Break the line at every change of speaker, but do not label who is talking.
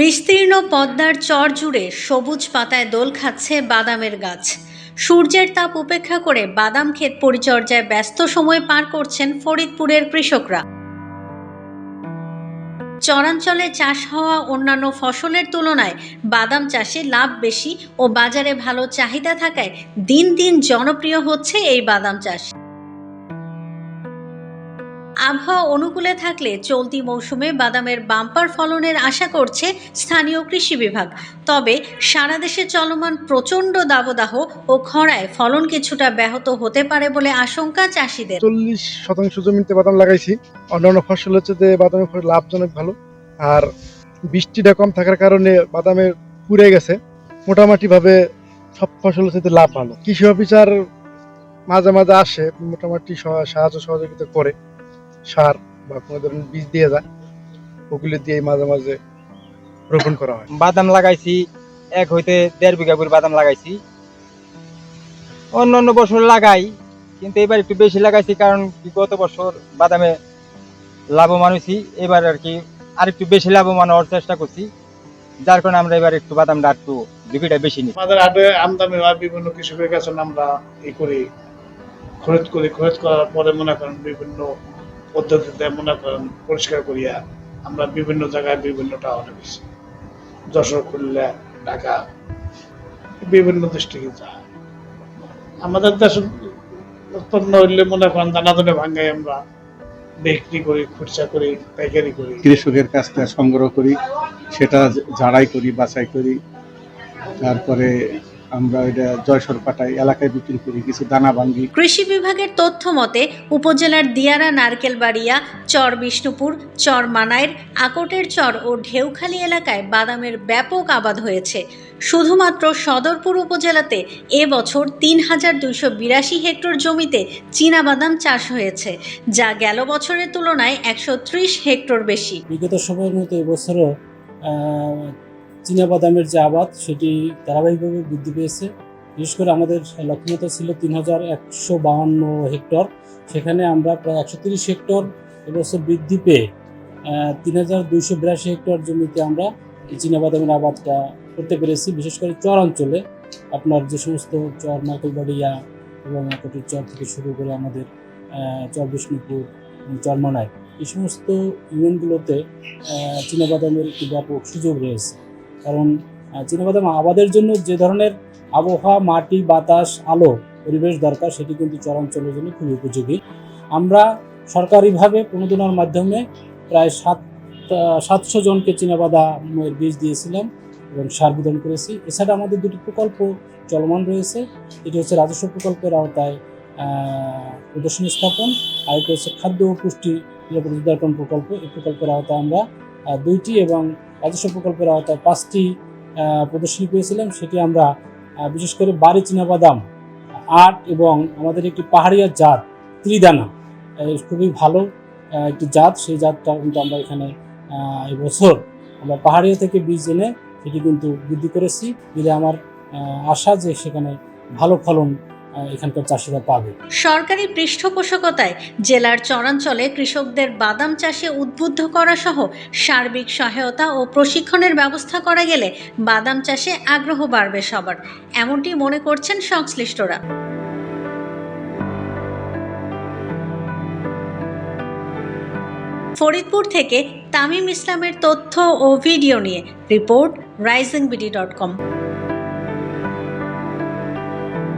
বিস্তীর্ণ পদ্মার চর জুড়ে সবুজ পাতায় দোল খাচ্ছে বাদামের গাছ। সূর্যের তাপ উপেক্ষা করে বাদাম ক্ষেত পরিচর্যায় ব্যস্ত সময় পার করছেন ফরিদপুরের কৃষকরা। চরাঞ্চলে চাষ হওয়া অন্যান্য ফসলের তুলনায় বাদাম চাষে লাভ বেশি ও বাজারে ভালো চাহিদা থাকায় দিন দিন জনপ্রিয় হচ্ছে এই বাদাম চাষ। আবহাওয়া অনুকূলে থাকলে চলতি মৌসুমে বাদামের বাম্পার ফলনের আশা করছে স্থানীয় কৃষি বিভাগ। তবে সারা দেশে চলমান প্রচণ্ড দাবদাহ ও খরায় ফলন কিছুটা ব্যাহত হতে পারে বলে আশঙ্কা চাষিদের।
চল্লিশ শতাংশ জমিতে বাদাম লাগাইছি। অন্যান্য ফসল হচ্ছে যে বাদামের ফসল লাভজনক ভালো। আর বৃষ্টিটা কম থাকার কারণে বাদামে পুড়ে গেছে। মোটামুটি ভাবে সব ফসলের সাথে লাভ ভালো। কৃষি অফিসার মাঝে মাঝে আসে, মোটামুটি সাহায্য সহযোগিতা করে। সার বা কোনো ধরনের বীজ দিয়ে যায় ওগুলো দিয়ে মাঝে মাঝে রোপণ করা হয়।
বাদাম লাগাইছি এক হইতে দেড় বিঘা করে বাদাম লাগাইছি। অন্য অন্য বছর লাগাই কিন্তু এবার একটু বেশি লাগাইছি কারণ কি গত বছর বাদামে লাভবান হয়েছি এবার আর কি আর একটু বেশি লাভবান হওয়ার চেষ্টা করছি। যার কারণে আমরা এবার একটু বাদামটা একটু ঝুঁকিটা বেশি নিই।
আমাদের হাটে আমদানি হয় বিভিন্ন কৃষকের কাছে আমরা ই করি খরিদ করি খরিদ করার পরে মনে করেন বিভিন্ন পদ্ধতিতে মনে করেন পরিষ্কার করিয়া আমরা বিভিন্ন জায়গায় বিভিন্ন টাউনে বেশি যশোর, খুলনা, ঢাকা, বিভিন্ন ডিস্ট্রিক্টে যায়। আমাদের দেশে উৎপন্ন হইলে মনে করেন দানা দানে ভাঙ্গাই আমরা বিক্রি করি, খুচরা করি, পাইকারি করি।
কৃষকের কাছ থেকে সংগ্রহ করি, সেটা ঝাড়াই করি, বাছাই করি। তারপরে আমরা এটা জয়সর পাটাই এলাকায় বিক্রি করি কিছু দানা ভাঙ্গি।
কৃষি বিভাগের তথ্য মতে উপজেলার দিয়ারা নারকেলবাড়িয়া চর বিষ্ণুপুর চর মানাইর আকটের চর ও ঢেউখালী এলাকায় বাদামের ব্যাপক আবাদ হয়েছে। শুধুমাত্র সদরপুর উপজেলাতে এবছর তিন হাজার দুইশো বিরাশি হেক্টর জমিতে চীনাবাদাম চাষ হয়েছে যা গেল বছরের তুলনায় একশো ত্রিশ হেক্টর বেশি।
বিগত সময়ের মতো এবছরও চীনাবাদামের যে আবাদ সেটি ধারাবাহিকভাবে বৃদ্ধি পেয়েছে। বিশেষ করে আমাদের লক্ষ্যমাত্রা ছিল তিন হাজার একশো বাহান্ন হেক্টর। সেখানে আমরা প্রায় একশো তিরিশ হেক্টর এবছর বৃদ্ধি পেয়ে তিন হাজার দুইশো বিরাশি হেক্টর জমিতে আমরা এই চীনাবাদামের আবাদটা করতে পেরেছি। বিশেষ করে চর অঞ্চলে আপনার যে সমস্ত চর নারকেলবাড়িয়া এবং একটির চর থেকে শুরু করে আমাদের চর বিষ্ণুপুর চরমনায় এই সমস্ত ইউনিয়নগুলোতে আহ, চীনাবাদামের একটি ব্যাপক সুযোগ রয়েছে। কারণ চীনাবাদাম আবাদের জন্য যে ধরনের আবহাওয়া, মাটি, বাতাস, আলো, পরিবেশ দরকার, সেটি কিন্তু চরাঞ্চলের জন্য খুবই উপযোগী। আমরা সরকারিভাবে প্রণোদনার মাধ্যমে প্রায় সাত সাতশো জনকে চীনাবাদামের বীজ দিয়েছিলাম এবং সার বিতরণ করেছি। এছাড়া আমাদের দুটি প্রকল্প চলমান রয়েছে। এটি হচ্ছে রাজস্ব প্রকল্পের আওতায় প্রদর্শনী স্থাপন আর একটি হচ্ছে খাদ্য ও পুষ্টি নিরাপদ প্রকল্প। এই প্রকল্পের আওতায় আমরা দুইটি এবং রাজস্ব প্রকল্পের আওতায় পাঁচটি প্রদর্শনী পেয়েছিলাম। সেটি আমরা বিশেষ করে বাড়ি চীনাবাদাম আট এবং আমাদের একটি পাহাড়িয়া জাত, ত্রিদানা। খুবই ভালো একটি জাত। সেই জাতটা কিন্তু আমরা এখানে এবছর আমরা পাহাড়িয়া থেকে বীজ এনে সেটি কিন্তু বৃদ্ধি করেছি। দিলে আমার আশা যে সেখানে ভালো ফলন এখানকার চাষিরা পাবে।
সরকারি পৃষ্ঠপোষকতায় জেলার চরাঞ্চলে কৃষকদের বাদাম চাষে উদ্বুদ্ধ করা সহ সার্বিক সহায়তা ও প্রশিক্ষণের ব্যবস্থা করা গেলে বাদাম চাষে আগ্রহ বাড়বে সবার। এমনটি মনে করছেন সংশ্লিষ্টরা। ফরিদপুর থেকে তামিম ইসলামের তথ্য ও ভিডিও নিয়ে report rising BD dot com.